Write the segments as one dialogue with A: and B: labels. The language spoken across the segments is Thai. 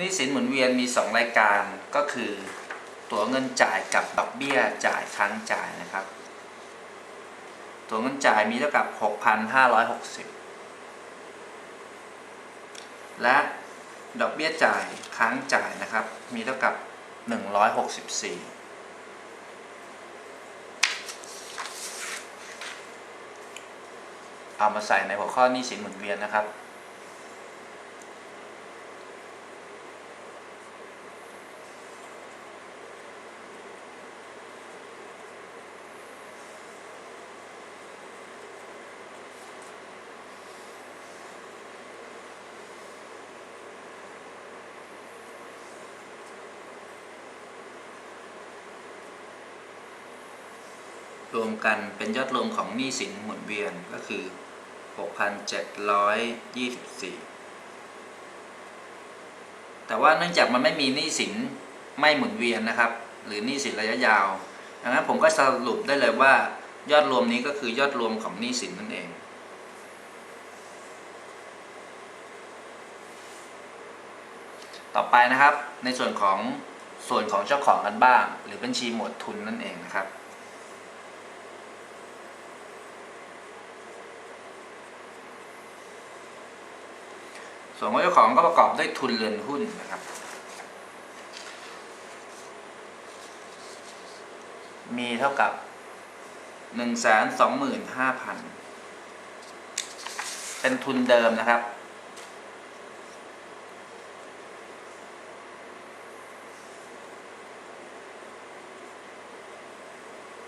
A: นี้สินหมุนเวียนมี 2 รายการก็คือตัวเงินจ่ายกับดอกเบี้ยจ่ายค้างจ่ายนะครับ ตัวเงินจ่ายมีเท่ากับ 6,560 และดอกเบี้ยจ่ายค้างจ่ายนะครับ มีเท่ากับ 164เอามาใส่ในหัวข้อนี้สินหมุนเวียนนะครับ รวมกันเป็นยอดรวมของหนี้สินหมุนเวียนก็คือ 6,724 แต่ว่าเนื่องจากมันไม่มีหนี้สินไม่หมุนเวียนนะครับ หรือหนี้สินระยะยาวดังนั้นผมก็สรุปได้เลยว่ายอดรวมนี้ก็คือยอดรวมของหนี้สินนั่นเองต่อไปนะครับในส่วนของส่วนของเจ้าของกันบ้าง หรือบัญชีหมวดทุนนั่นเองนะครับ ส่วนของเจ้าของก็ประกอบด้วยทุนเรือนหุ้นนะครับ มีเท่ากับหนึ่งแสนสองหมื่นห้าพันเป็นทุนเดิมนะครับ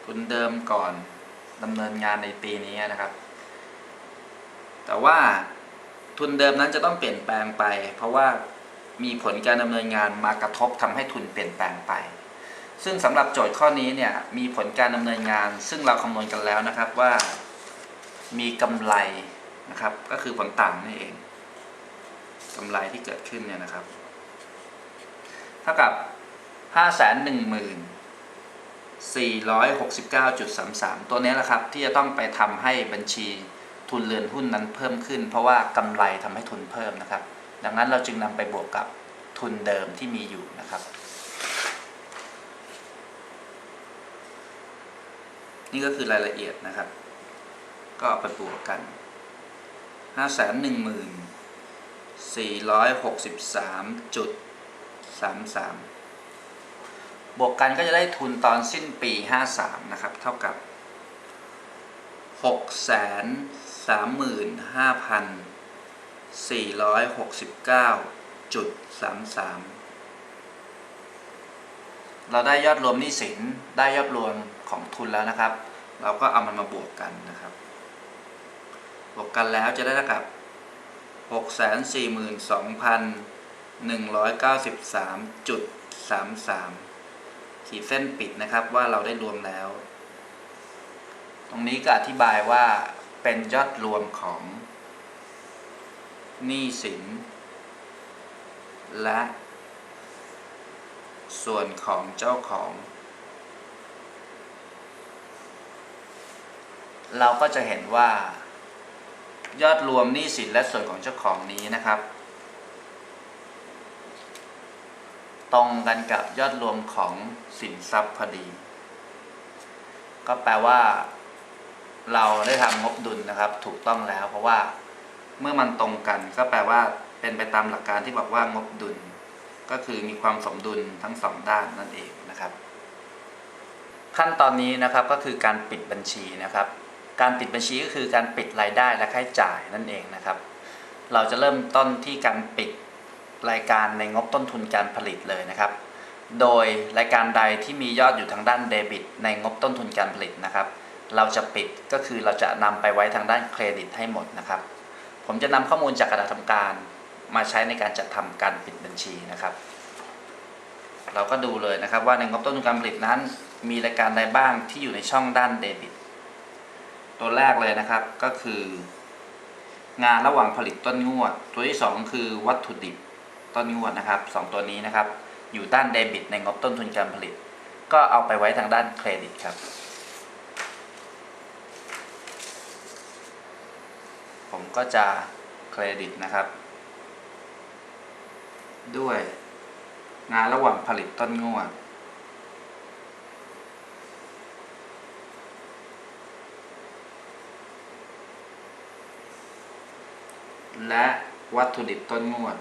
A: ทุนเดิมก่อนดำเนินงานในปีนี้นะครับ แต่ว่า ทุนเดิมนั้นจะต้องเปลี่ยนแปลงไป เพราะว่ามีผลการดำเนินงานมากระทบทำให้ทุนเปลี่ยนแปลงไป ซึ่งสำหรับโจทย์ข้อนี้เนี่ยมีผลการดำเนินงาน ซึ่งเราคำนวณกันแล้วนะครับว่ามีกำไรนะครับก็คือผลต่างนี่เองกำไรที่เกิดขึ้นเนี่ยนะครับ เท่ากับ5 1 1 469.33 ตัวนี้แหละครับ ที่จะต้องไปทำให้บัญชี ทุนเรือนหุ้นนั้นเพิ่มขึ้น เพราะว่ากำไรทำให้ทุนเพิ่มนะครับ ดังนั้นเราจึงนำไปบวกกับทุนเดิมที่มีอยู่นะครับ นี่ก็คือรายละเอียดนะครับ ก็ไปบวกกัน 5 1 463.33 บวกกันก็จะได้ทุนตอนสิ้นปี 53 นะครับ เท่ากับ 635,469.33เราได้ยอดรวมหนี้สินได้ยอดรวมของทุนแล้วนะครับ เราก็เอามันมาบวกกันนะครับ บวกกันแล้วจะได้เท่ากับ642,193.33 ขีดเส้นปิดนะครับว่าเราได้รวมแล้ว ตรงนี้ก็อธิบายว่า เป็นยอดรวมของหนี้สิน และส่วนของเจ้าของ เราก็จะเห็นว่า ยอดรวมหนี้สินและส่วนของเจ้าของนี้นะครับ ตรงกันกับยอดรวมของสินทรัพย์พอดี ก็แปลว่า เราได้ทำงบดุลนะครับ ถูกต้องแล้ว เพราะว่าเมื่อมันตรงกันก็แปลว่าเป็นไปตามหลักการที่บอกว่างบดุล ก็คือมีความสมดุลทั้งสองด้านนั่นเองนะครับ ขั้นตอนนี้นะครับก็คือการปิดบัญชีนะครับ การปิดบัญชีก็คือการปิดรายได้และค่าใช้จ่ายนั่นเองนะครับ เราจะเริ่มต้นที่การปิดรายการในงบต้นทุนการผลิตเลยนะครับ โดยรายการใดที่มียอดอยู่ทางด้านเดบิต ในงบต้นทุนการผลิตนะครับ เราจะปิดก็คือเราจะนำไปไว้ทางด้านเครดิตให้หมดนะครับ ผมจะนำข้อมูลจากกระดาษทำการมาใช้ในการจัดทำการปิดบัญชีนะครับ เราก็ดูเลยนะครับว่าในงบต้นทุนการผลิตนั้น มีรายการใดบ้างที่อยู่ในช่องด้านเดบิต ตัวแรกเลยนะครับก็คือ งานระหว่างผลิตต้นงวด ตัวที่ 2 คือวัตถุดิบต้นงวดนะครับสองตัวนี้นะครับ อยู่ด้านเดบิตในงบต้นทุนการผลิต ก็เอาไปไว้ทางด้านเครดิตครับ ผม ก็จะเครดิตนะครับ ด้วยงานระหว่างผลิตต้นงวด และวัตถุดิบต้นงวด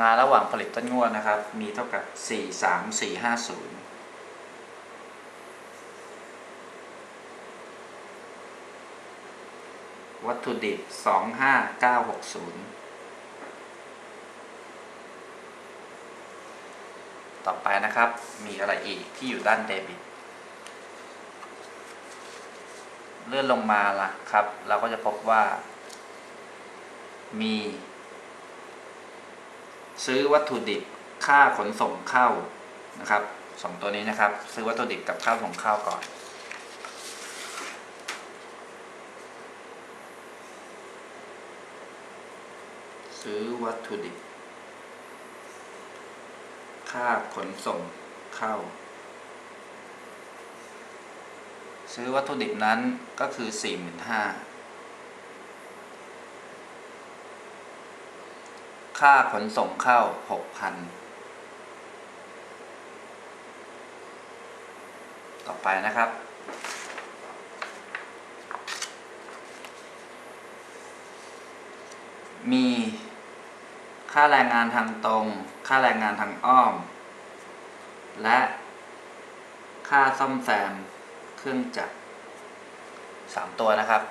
A: งานระหว่างผลิตต้นงวดนะครับ มีเท่ากับ 4 3 4 5 0 วัตถุดิบ 25960 ต่อไปนะครับ มีอะไรอีกที่อยู่ด้านเดบิต เลื่อนลงมาละครับ เราก็จะพบว่า มี ซื้อวัตถุดิบค่าขนส่งเข้านะครับสองตัวนี้นะครับ ซื้อวัตถุดิบกับค่าส่งเข้าก่อน ซื้อวัตถุดิบ ค่าขนส่งเข้า ซื้อวัตถุดิบนั้นก็คือ 45,000 ค่าขนส่งเข้า 6,000 ต่อไปนะครับมี ค่าแรงงานทางตรง ค่าแรงงานทางอ้อม และค่าซ่อมแซมเครื่องจักรสามตัวนะครับ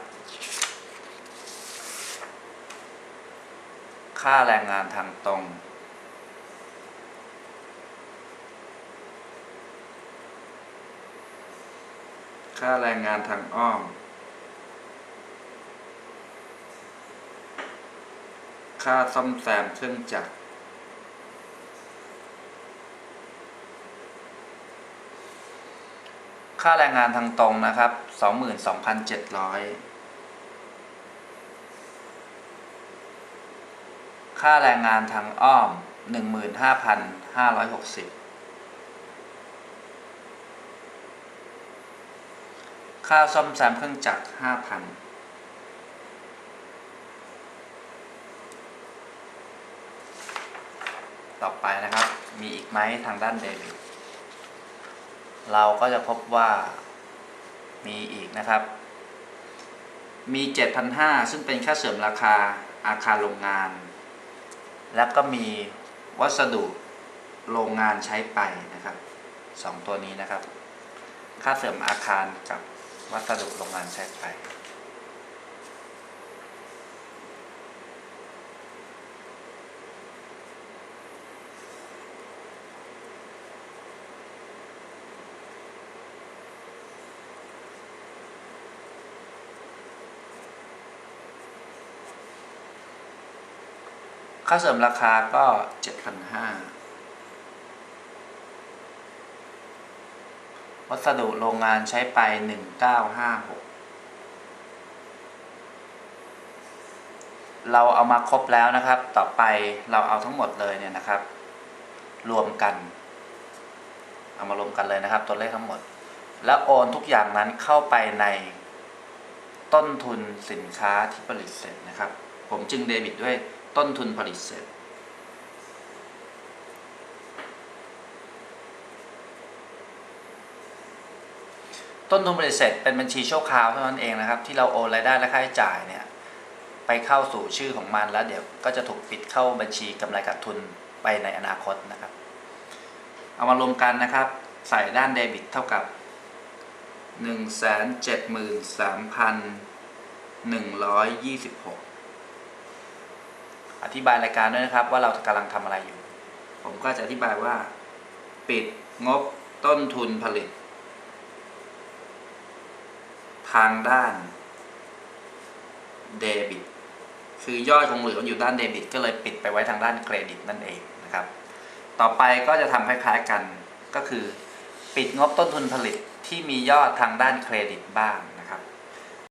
A: ค่าแรงงานทางตรงค่าแรงงานทางอ้อม ค่าซ่อมแซมเครื่องจักร ค่าแรงงานทางตรงนะครับ 22,700 ค่าแรงงานทางอ้อม 15,560 ค่าซ่อมแซมเครื่องจักร 5,000 ต่อไปนะครับ มีอีกไหมทางด้านเดบิตเราก็จะพบว่ามีอีกนะครับ มี 7,500 ซึ่งเป็นค่าเสริมราคาอาคารโรงงาน แล้วก็มีวัสดุโรงงานใช้ไปนะครับสองตัวนี้นะครับ ค่าเสริมอาคารกับวัสดุโรงงานใช้ไป ค่าเสริมราคาก็7,500วัสดุโรงงานใช้ไป1956เราเอามาครบแล้วนะครับ ต่อไปเราเอาทั้งหมดเลยเนี่ยนะครับ รวมกัน เอามารวมกันเลยนะครับ ตัวเลขทั้งหมด แล้วโอนทุกอย่างนั้นเข้าไปในต้นทุนสินค้าที่ผลิตเสร็จนะครับ ผมจึงเดบิตด้วย ต้นทุนผลิตเสร็จ ต้นทุนผลิตเสร็จเป็นบัญชีชั่วคราวเท่านั้นเองนะครับ ที่เราโอนรายได้และค่าใช้จ่ายเนี่ยไปเข้าสู่ชื่อของมันแล้วเดี๋ยวก็จะถูกปิดเข้าบัญชีกำไรขาดทุนไปในอนาคตนะครับ เอามารวมกันนะครับ ใส่ด้านเดบิตเท่ากับ 173,126 อธิบายรายการด้วยนะครับ ว่าเรากำลังทำอะไรอยู่ ผมก็จะอธิบายว่า ปิดงบต้นทุนผลิต ทางด้านเดบิตคือยอดคงเหลืออยู่ด้านเดบิต ก็เลยปิดไปไว้ทางด้านเครดิตนั่นเองนะครับ ต่อไปก็จะทำคล้ายๆกันก็คือ ปิดงบต้นทุนผลิตที่มียอดทางด้านเครดิตบ้าง